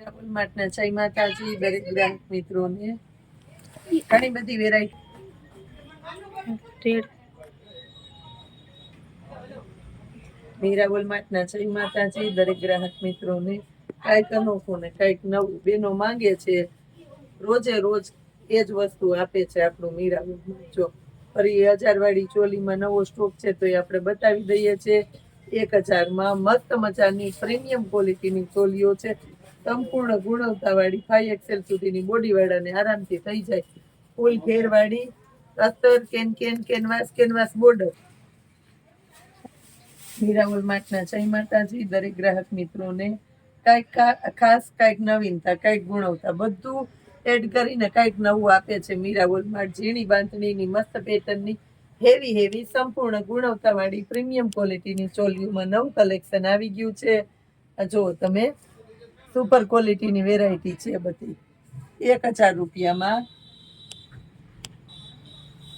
માર્ટના જય માતાજી દરેક ગ્રાહક મિત્રોને. ઘણી બધી વેરાયટી મીરાબોલ માર્ટના જય માતાજી દરેક ગ્રાહક મિત્રોને. કાંઈક અનોખું ને કાંઈક નવું. બેનો માંગે છે રોજે રોજ એ જ વસ્તુ આપે છે આપણું મીરાબોલ. જો ફરી હજાર વાળી ચોલીમાં નવો સ્ટોક છે તો એ આપણે બતાવી દઈએ છીએ. એક હજારમાં મસ્ત મજાની પ્રીમિયમ ક્વોલિટીની ચોલીઓ છે. સંપૂર્ણ ગુણવત્તાવાળી ફાઈવ એક્સેલ સુધીની બોડીવાળાને આરામથી થઈ જાય. ફૂલ ઘેરવાળી અસ્તર can can, canvas canvas border નિરાવલ માટના જય માતાજી, દરેક ગ્રાહક મિત્રોને કાંઈક ખાસ કાંઈક નવીનતા, કાંઈક ગુણવતા બધું એડ કરીને કાંઈક નવું આપે છે મીરાવલ માર્ટ ઝીણી બાંધણીની, મસ્ત પેટર્નની હેવી હેવી સંપૂર્ણ ગુણવત્તાવાળી પ્રીમિયમ ક્વોલિટીની ચોલીઓમાં નવું કલેક્શન આવી ગયું છે. જુઓ તમે સુપર ક્વોલિટીની વેરાયટી છે બધી. એક હજાર રૂપિયામાં.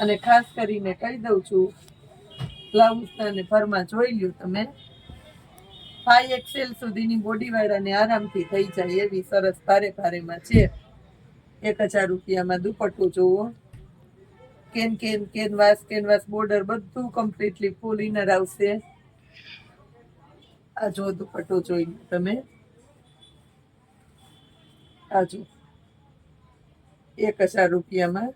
અને ખાસ કરીને કહી દઉં છું, બ્લાઉઝ અને ફરમાં જોઈ લ્યો તમે. ફાઈ એક્સેલ સુધીની બોડીવાળાને આરામથી થઈ જાય એવી સરસ ભારે ભારેમાં છે. એક હજાર રૂપિયામાં દુપટ્ટો જોવો can can canvas canvas border બધું કમ્પ્લીટલી ફૂલ ઇનર આવશે. આ જો દુપટ્ટો જોઈ તમે. આ એક હજાર રૂપિયામાં.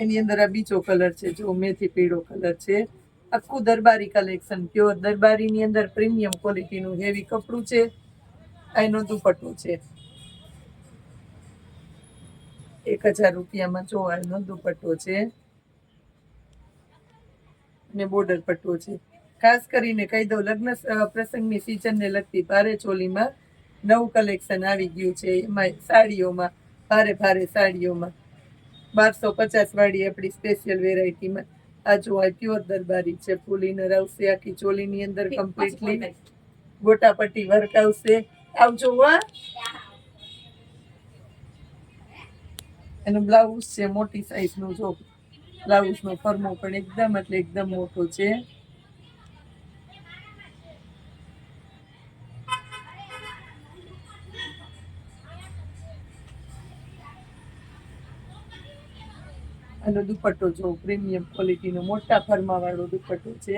એની અંદર આ બીજો કલર છે, જો મેથી પીળો કલર છે. આખું દરબારી કલેક્શન પ્યોર દરબારીની અંદર પ્રીમિયમ ક્વોલિટીનું હેવી કપડું છે એનો દુપટ્ટો છે. એક હજાર રૂપિયામાં જો દુપટ્ટો છે. અને બોર્ડર પટ્ટો છે. ખાસ કરીને કહી દઉં લગ્ન પ્રસંગની સિઝનને લગતી ભારે ચોલીમાં નવું કલેક્શન આવી ગયું છે. એમાં સાડીઓમાં ભારે ભારે સાડીઓમાં. બારસો પચાસ વાળી આપણી સ્પેશિયલ વેરાયટીમાં આ જો આ પ્યોર દરબારી છે ફૂલ ઇનર આવશે આખી ચોલીની અંદર કમ્પ્લીટલી ગોટાપટ્ટી વર્ક આવશે. આવજો વા એનું બ્લાઉઝ છે મોટી સાઈઝનું જો. બ્લાઉઝનો ફરમો પણ એકદમ એટલે એકદમ મોટો છે. આનો દુપટ્ટો જો પ્રીમિયમ ક્વોલિટીનો મોટા ફરમા વાળો દુપટ્ટો છે.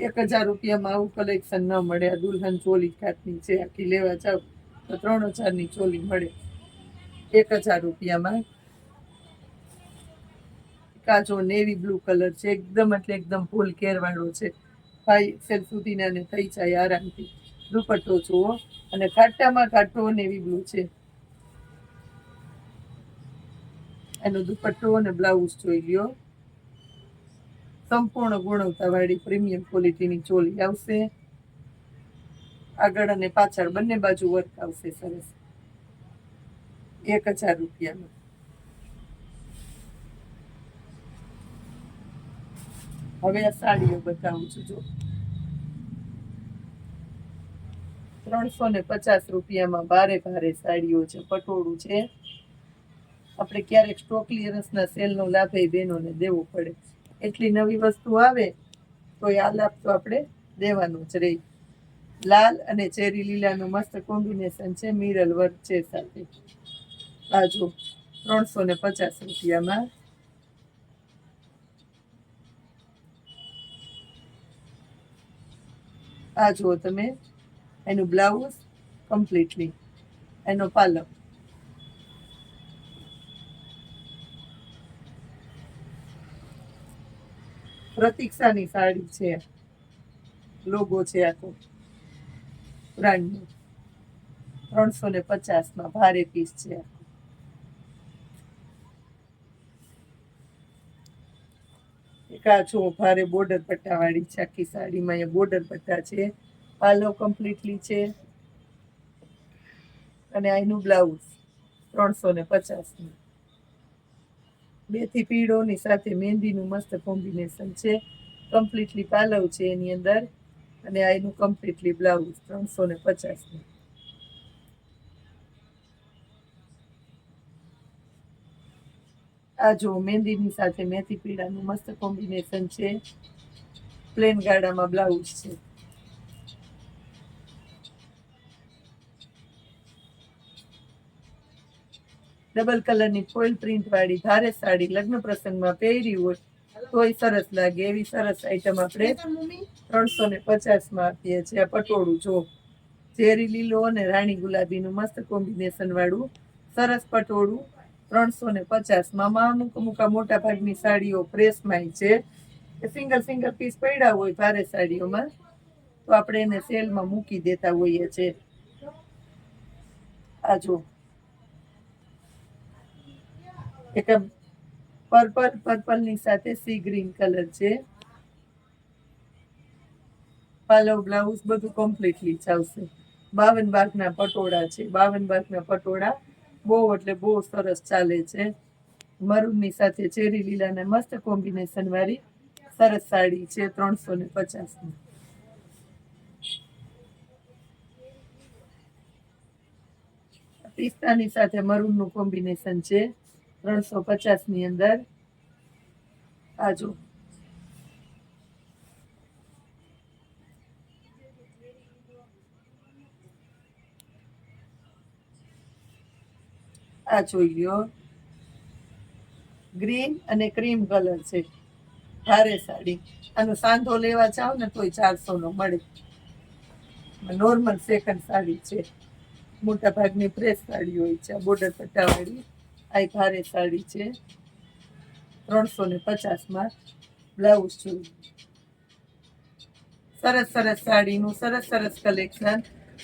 એક હજાર રૂપિયામાં આવું કલેક્શન ન મળે. આ દુલ્હન ચોલી ખાતની છે. આખી લેવા જાવ તો ત્રણ હજારની ચોલી મળે. એક હજાર રૂપિયામાં કાચો નેવી બ્લુ કલર છે. એકદમ એટલે એકદમ ફૂલ કેરવાળો છે. ભાઈ એક્સેલ સુધીના ને થઈ જાય આરામથી. દુપટ્ટો જુઓ. અને ખાટામાં ખાટો નેવી બ્લુ છે. એનો દુપટ્ટો અને બ્લાઉઝ જોઈ લ્યો. સંપૂર્ણ ગુણવત્તાવાળી પ્રીમિયમ ક્વોલિટીની ચોલી આવશે. આગળ અને પાછળ બંને બાજુ વર્ક આવશે સરસ. એક હજાર રૂપિયામાં હવે આ સાડીઓ બતાવું છું, જો. ત્રણસો ને પચાસ રૂપિયામાં ભારે ભારે સાડીઓ છે, પટોળું છે. આપણે ક્યારેક સ્ટોક ક્લિયરન્સના સેલનો લાભ એ બહેનોને દેવો પડે. એટલી નવી વસ્તુ આવે, તો આ લાભ તો આપણે દેવાનું જ રહી. લાલ અને ચેરી લીલાનું મસ્ત કોમ્બિનેશન છે, મિરલ વર્ક છે સાથે. બાજુ ત્રણસો ને પચાસ રૂપિયામાં. આ જુઓ તમે, એનું બ્લાઉઝ કમ્પ્લીટલી, એનો પાલક. પ્રતીક્ષાની સાડી છે. લોગો છે આખો. બ્રાન્ડનો ત્રણસો ને પચાસમાં ભારે પીસ છે. એક આ જો ભારે બોર્ડર પટ્ટાવાળી છે આખી સાડીમાં. અહીંયા બોર્ડર પટ્ટા છે. પાલો કમ્પ્લીટલી છે. અને આ બ્લાઉઝ ત્રણસો ને પચાસનું બેથી પીળોની સાથે મહેંદીનું મસ્ત કોમ્બિનેશન છે. કમ્પ્લીટલી પાલવ છે એની અંદર. અને આ એનું કમ્પ્લીટલી બ્લાઉઝ ત્રણસો ને પચાસનું આ જો મહેંદીની સાથે મેથી પીળાનું મસ્ત કોમ્બિનેશન છે. પ્લેન ગાડામાં બ્લાઉઝ છે. ડબલ કલરની ફોઇલ પ્રિન્ટ વાળી ધારે સાડી લગ્ન પ્રસંગમાં પહેરી હોય તોય સરસ લાગે એવી સરસ આઈટમ આપણે ત્રણસો ને પચાસમાં આપીએ છીએ આ પટોળું જો. ઝેરી લીલો અને રાણી ગુલાબીનું મસ્ત કોમ્બિનેશન વાળું સરસ પટોળું ત્રણસો ને પચાસમાં અમુક અમુક મોટા ભાગની સાડીઓ પ્રેસમાં છે. એ સિંગલ સિંગલ પીસ પડ્યા હોય ભારે સાડીઓમાં તો આપણે એને સેલમાં મૂકી દેતા હોઈએ છીએ. આ જો. એક પર્પલ પર્પલની સાથે સી ગ્રીન કલર છે. પાલવ, બ્લાઉઝ બધું કમ્પ્લીટલી ચાલશે બાવન બાગના પટોળા છે. બાવન બાગના પટોળા બહુ એટલે બહુ સરસ ચાલે છે. મરૂનની સાથે ચેરી લીલાને મસ્ત કોમ્બિનેશન વાળી સરસ સાડી છે ત્રણસો ને પચાસની પિસ્તાની સાથે મરૂનનું કોમ્બિનેશન છે. ત્રણસો પચાસની અંદર. આજો આ જોઈ લ્યો. ગ્રીન અને ક્રીમ કલર છે. ભારે સાડી. આનો સાંધો લેવા જાવ ને તોય ચારસો નો મળે. નોર્મલ સેકન્ડ સાડી છે. મોટા ભાગની પ્રેસ સાડી હોય છે. બોર્ડર પટ્ટાવાળી આ ભારે સાડી છે. ત્રણસો ને પચાસમાં બ્લાઉઝ જોયું સરસ સરસ સાડીનું સરસ સરસ કલેક્શન.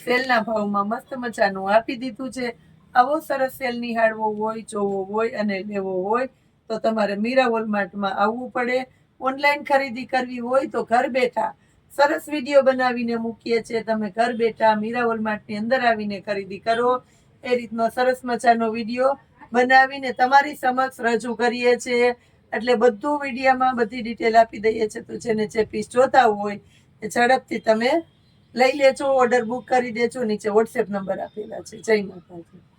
સેલના ભાવમાં મસ્ત મજાનું આપી દીધું છે. આવો સરસ સેલ નિહાળવો હોય, જોવો હોય અને લેવો હોય, તો તમારે મીરા વોલમાર્ટમાં આવવું પડે. ઓનલાઈન ખરીદી કરવી હોય તો ઘર બેઠા સરસ વીડિયો બનાવીને મૂકીએ છીએ. તમે ઘર બેઠા મીરા વોલમાર્ટની અંદર આવીને ખરીદી કરો. એ રીતનો સરસ મજાનો વીડિયો બનાવીને તમારી સમક્ષ રજૂ કરીએ છીએ. એટલે બધું મીડિયામાં બધી ડિટેલ આપી દઈએ છીએ. તો જેને જે પીસ જોતા હોય એ ઝડપથી તમે લઈ લેજો. ઓર્ડર બુક કરી દેજો. નીચે વોટ્સએપ નંબર આપેલા છે. જય માતાજી.